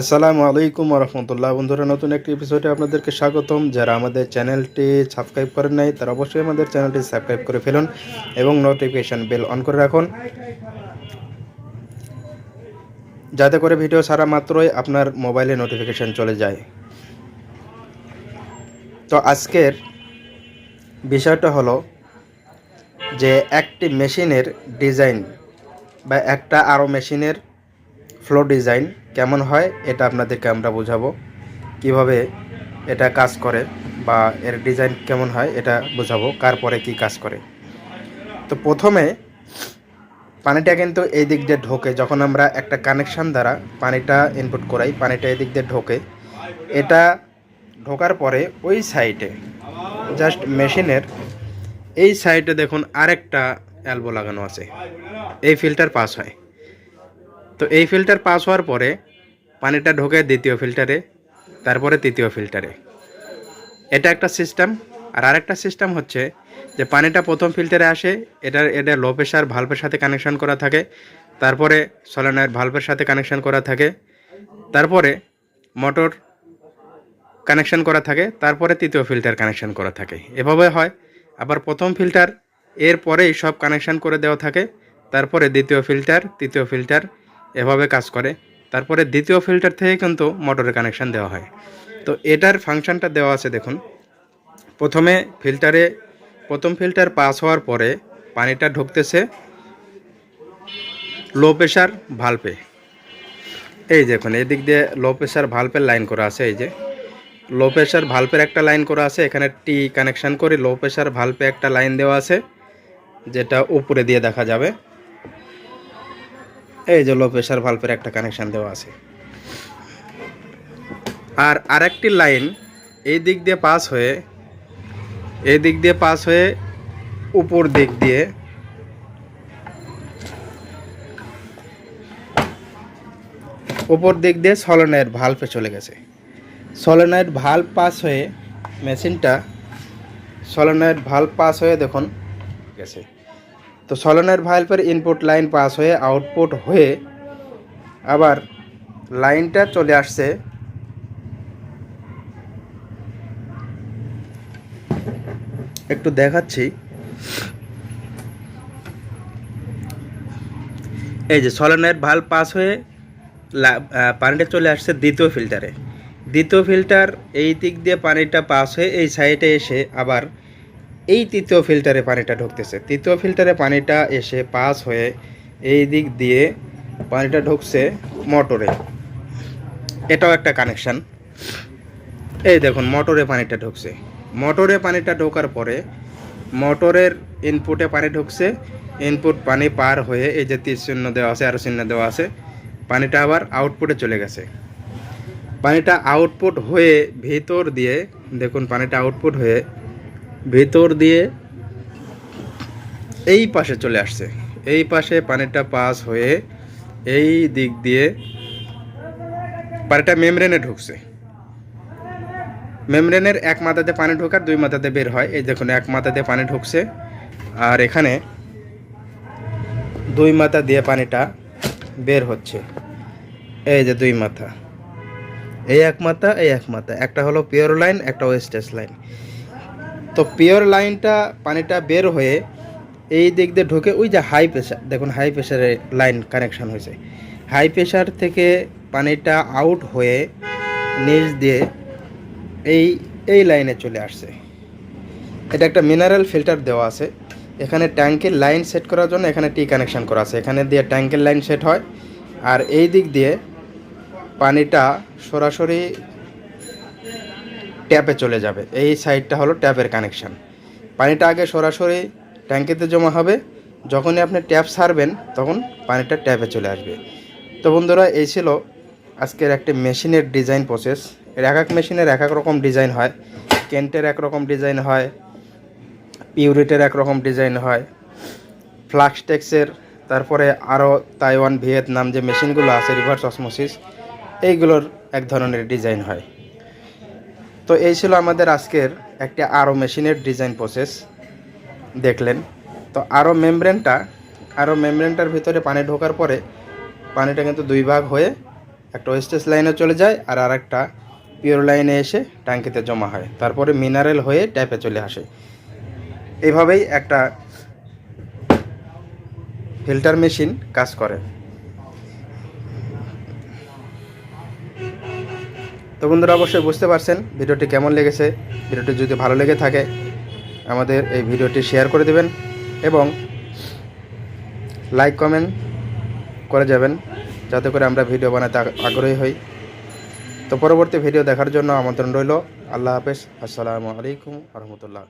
আসসালামু আলাইকুম রহমতুল্লাহ বন্ধুরা, নতুন একটি এপিসোডে আপনাদেরকে স্বাগতম। যারা আমাদের চ্যানেলটি সাবস্ক্রাইব করেন নাই, তারা অবশ্যই আমাদের চ্যানেলটি সাবস্ক্রাইব করে ফেলুন এবং নোটিফিকেশান বেল অন করে রাখুন। যাতে করে ভিডিও সারা মাত্রই আপনার মোবাইলে নোটিফিকেশান চলে যায়। তো আজকের বিষয়টা হলো যে একটি মেশিনের ডিজাইন বা একটা আরও মেশিনের ফ্লো ডিজাইন কেমন হয় এটা আপনাদেরকে আমরা বোঝাবো। কীভাবে এটা কাজ করে বা এর ডিজাইন কেমন হয় এটা বোঝাবো কার পরে কি কাজ করে। তো প্রথমে পানিটা কিন্তু এই দিক দিয়ে ঢোকে, যখন আমরা একটা কানেকশান দ্বারা পানিটা ইনপুট করাই, পানিটা এই দিক দিয়ে ঢোকে। এটা ঢোকার পরে ওই সাইডে জাস্ট মেশিনের এই সাইডে দেখুন আরেকটা অ্যালবো লাগানো আছে। এই ফিল্টার পাস হয়। তো এই ফিল্টার পাস হওয়ার পরে পানিটা ঢোকে দ্বিতীয় ফিল্টারে তারপরে তৃতীয় ফিল্টারে এটা একটা সিস্টেম আর আরেকটা সিস্টেম হচ্ছে যে পানিটা প্রথম ফিল্টারে আসে এটার এটা লো প্রেশার ভাল্বের সাথে কানেকশন করা থাকে, তারপরে সলেনার ভাল্বের সাথে কানেকশন করা থাকে, তারপরে মোটর কানেকশন করা থাকে, তারপরে তৃতীয় ফিল্টার কানেকশন করা থাকে। এভাবে হয়, আবার প্রথম ফিল্টার এর পরেই সব কানেকশন করে দেওয়া থাকে, তারপরে দ্বিতীয় ফিল্টার তৃতীয় ফিল্টার এভাবে কাজ করে। তারপরে দ্বিতীয় ফিল্টার থেকে কিন্তু মোটরের কানেকশান দেওয়া হয়। তো এটার ফাংশনটা দেওয়া আছে দেখুন। প্রথমে ফিল্টারে প্রথম ফিল্টার পাস হওয়ার পরে পানিটা ঢুকতেছে লো প্রেশার ভালপে এই দেখুন, এদিক দিয়ে লো প্রেশার ভালপের লাইন করা আছে, এই যে। লো প্রেশার ভালপের একটা লাইন করা আছে, এখানে টি কানেকশান করে লো প্রেশার ভালপে একটা লাইন দেওয়া আছে, যেটা উপরে দিয়ে দেখা যাবে। এই যে লো প্রেশার ভালভের একটা কানেকশান দেওয়া আছে। আর আরেকটি লাইন এই দিক দিয়ে পাস হয়ে, এই দিক দিয়ে পাস হয়ে উপর দিক দিয়ে উপর দিক দিয়ে সলেনাইট ভালভে চলে গেছে। সলেনাইট ভাল্ব পাস হয়ে মেশিনটা সলেনাইট ভাল্ব পাস হয়ে দেখুন, গেছে। তো সলেনের ভাল্বের ইনপুট লাইন পাস হয়ে আউটপুট হয়ে আবার লাইনটা চলে আসছে। একটু দেখাচ্ছি। এই যে সলেনের ভালো পাস হয়ে পানিটা চলে আসছে দ্বিতীয় ফিল্টারে দ্বিতীয় ফিল্টার এই দিক দিয়ে পানিটা পাস হয়ে এই সাইডে এসে আবার এই তৃতীয় ফিল্টারে পানিটা ঢুকতেছে। তৃতীয় ফিল্টারে পানিটা এসে পাস হয়ে এই দিক দিয়ে পানিটা ঢুকছে মোটরে এটাও একটা কানেকশান এই দেখুন মোটরে পানিটা ঢুকছে। মোটরে পানিটা ঢোকার পরে মোটরের ইনপুটে পানি ঢুকছে। ইনপুট পানি পার হয়ে এই যে তীর চিহ্ন দেওয়া আছে আরও চিহ্ন দেওয়া আছে, পানিটা আবার আউটপুটে চলে গেছে। পানিটা আউটপুট হয়ে ভেতর দিয়ে, দেখুন, পানিটা আউটপুট হয়ে ভেতর দিয়ে এই পাশে চলে আসছে। এই পাশে পানিটা পাস হয়ে এই দিক দিয়ে পানিটা মেমব্রেনে ঢুকছে। মেমব্রেনের এক মাথাতে পানি ঢোকার দুই মাথাতে বের হয়। এই দেখুন, এক মাথাতে পানি ঢুকছে আর এখানে দুই মাথা দিয়ে পানিটা বের হচ্ছে। এই যে দুই মাথা। এই এক মাথা, এই এক মাথা। একটা হলো পিওর লাইন একটা ওয়েস্টেজ লাইন তো পিওর লাইনটা পানিটা বের হয়ে এই দিক দিয়ে ঢুকে ওই যে হাই প্রেশার দেখুন হাই প্রেশারে লাইন কানেকশন হয়েছে। হাই প্রেশার থেকে পানিটা আউট হয়ে নিচ দিয়ে এই এই লাইনে চলে আসছে। এটা একটা মিনারেল ফিল্টার দেওয়া আছে। এখানে ট্যাঙ্কের লাইন সেট করার জন্য এখানে টি কানেকশন করা আছে। এখানে দিয়ে ট্যাঙ্কের লাইন সেট হয়। আর এই দিক দিয়ে পানিটা সরাসরি ট্যাপে চলে যাবে। এই সাইডটা হলো ট্যাপের কানেকশান পানিটা আগে সরাসরি ট্যাঙ্কিতে জমা হবে। যখনই আপনি ট্যাপ সারবেন, তখন পানিটা ট্যাপে চলে আসবে। তো বন্ধুরা, এই ছিল আজকের একটি মেশিনের ডিজাইন প্রসেস এক এক মেশিনের এক এক রকম ডিজাইন হয়। কেন্টের এক রকম ডিজাইন হয়। পিউরিটের এক রকম ডিজাইন হয়। ফ্লাক্সটেক্সের, তারপরে আরও তাইওয়ান, ভিয়েতনাম যে মেশিনগুলো আছে, রিভার্স অসমোসিস, এইগুলোর এক ধরনের ডিজাইন হয়। তো এই ছিল আমাদের আজকের একটি আরও মেশিনের ডিজাইন প্রসেস দেখলেন, তো আরও মেমব্রেনটা, আরও মেমব্রেনটার ভিতরে পানি ঢোকার পরে পানিটা কিন্তু দুই ভাগ হয়ে একটা ওয়েস্টেজ লাইনে চলে যায় আর আর একটা পিওর লাইনে এসে ট্যাঙ্কিতে জমা হয়। তারপরে মিনারেল হয়ে ট্যাপে চলে আসে। এভাবেই একটা ফিল্টার মেশিন কাজ করে। তো বন্ধুরা অবশ্যই বুঝতে পারছেন ভিডিওটি কেমন লেগেছে। ভিডিওটি যদি ভালো লেগে থাকে, আমাদের এই ভিডিওটি শেয়ার করে দেবেন এবং লাইক, কমেন্ট করে যাবেন যাতে করে আমরা ভিডিও বানাতে আগ্রহী হই। তো পরবর্তী ভিডিও দেখার জন্য আমন্ত্রণ রইল। আল্লাহ হাফেজ। আসসালামু আলাইকুম রহমতুল্লাহ।